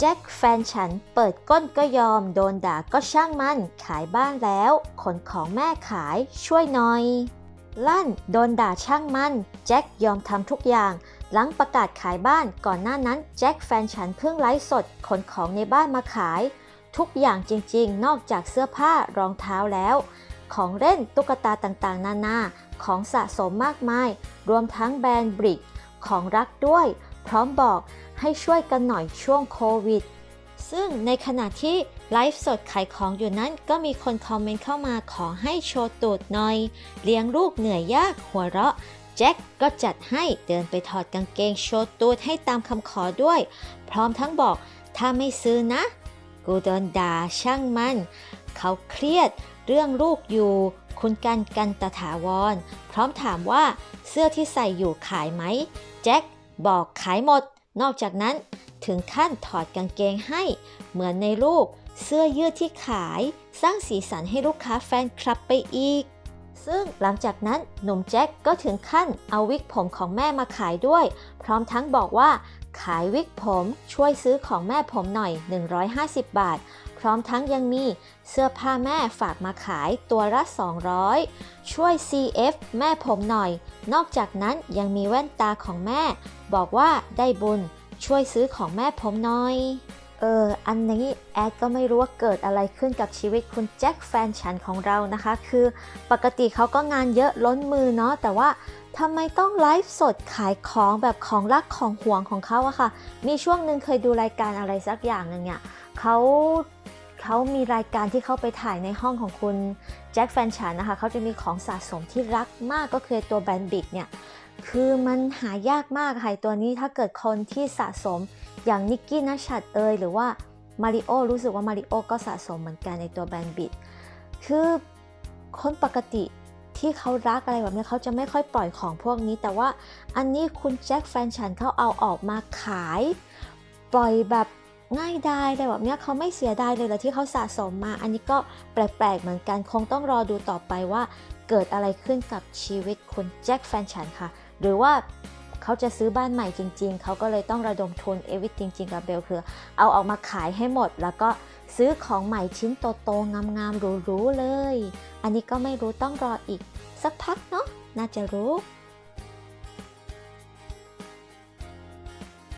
แจ็คแฟนฉันเปิดก้นก็ยอมโดนด่าก็ช่างมัน ขายบ้านแล้ว ขนของแม่ขายช่วยหน่อย ลั่นโดนด่าช่างมัน แจ็คยอมทำทุกอย่าง หลังประกาศขายบ้านก่อนหน้านั้นแจ็คแฟนฉันเพิ่งไลฟ์สด ขนของในบ้านมาขาย ทุกอย่างจริงๆ นอกจากเสื้อผ้ารองเท้าแล้ว ของเล่นตุ๊กตาต่างๆ นานา ของสะสมมากมาย รวมทั้งแบรนด์บริกของรักด้วย พร้อมบอกให้ช่วยกันหน่อยช่วงโควิด ซึ่งในขณะที่ไลฟ์สดขายของอยู่นั้นก็มีคนคอมเมนต์เข้ามาขอให้โชว์ตูดหน่อย เลี้ยงลูกเหนื่อยยากหัวเราะแจ็คก็จัดให้เดินไปถอดกางเกงโชว์ตูดให้ตามคำขอด้วย พร้อมทั้งบอกถ้าไม่ซื้อนะ กูโดนด่าช่างมัน เขาเครียดเรื่องลูกอยู่ คุณกันกันตถาวร พร้อมถามว่าเสื้อที่ใส่อยู่ขายไหม แจ็ค บอกขายหมด นอกจากนั้นถึงขั้นถอดกางเกงให้ เหมือนในรูป เสื้อยืดที่ขาย สร้างสีสันให้ลูกค้าแฟนคลับไปอีก ซึ่งหลังจากนั้นหนุ่มแจ็คก็ถึงขั้นเอาวิกผมของแม่มาขายด้วย พร้อมทั้งบอกว่า ขายวิกผมช่วยซื้อของแม่ผมหน่อย 150 บาท พร้อมทั้งยังมีเสื้อผ้าแม่ฝากมาขายตัวละ 200 ช่วย CF แม่ผมหน่อย นอกจากนั้นยังมีแว่นตาของแม่ บอกว่าได้บุญช่วยซื้อของแม่ผมหน่อย เออ อันนี้แอดก็ไม่รู้ว่าเกิดอะไรขึ้นกับชีวิตคุณแจ็คแฟนฉันของเรานะคะ คือปกติเขาก็งานเยอะล้นมือเนาะ แต่ว่าทำไมต้องไลฟ์สดขายของแบบของรักของห่วงของเขาอะค่ะ มีช่วงหนึ่งเคยดูรายการอะไรสักอย่างหนึ่งเนี่ยเขาเขามีรายการที่เขาไปถ่ายในห้องของคุณ แจ็คแฟนฉันนะคะเขาจะมีของสะสมที่รักมากก็คือตัวแบนบิกเนี่ยคือมันหายากมากค่ะตัวนี้ถ้าเกิดคนที่สะสมอย่างนิกกี้นัชชัดเอยหรือว่ามาริโอรู้สึกว่ามาริโอก็สะสมเหมือนกันในตัวแบนบิดคือคนปกติที่เขารักอะไรแบบนี้เขาจะไม่ค่อยปล่อยของพวกนี้ แต่ว่าอันนี้คุณแจ็คแฟนฉันเขาเอาออกมาขาย ปล่อยแบบ ง่ายดายเลยแบบเนี้ยเขาไม่เสียดายเลยเหรอที่เขาสะสมมา อันนี้ก็แปลกๆเหมือนกันคงต้องรอดูต่อไปว่าเกิดอะไรขึ้นกับชีวิตคุณแจ็คแฟนฉันค่ะ หรือว่าเขาจะซื้อบ้านใหม่จริง ๆ เขาก็เลยต้องระดมทุนเอวิทจริง ๆ กับเบลคือ เอาออกมาขายให้หมด แล้วก็ซื้อของใหม่ชิ้นโตๆงามๆหรูๆเลย อันนี้ก็ไม่รู้ต้องรออีกสักพักเนาะน่าจะรู้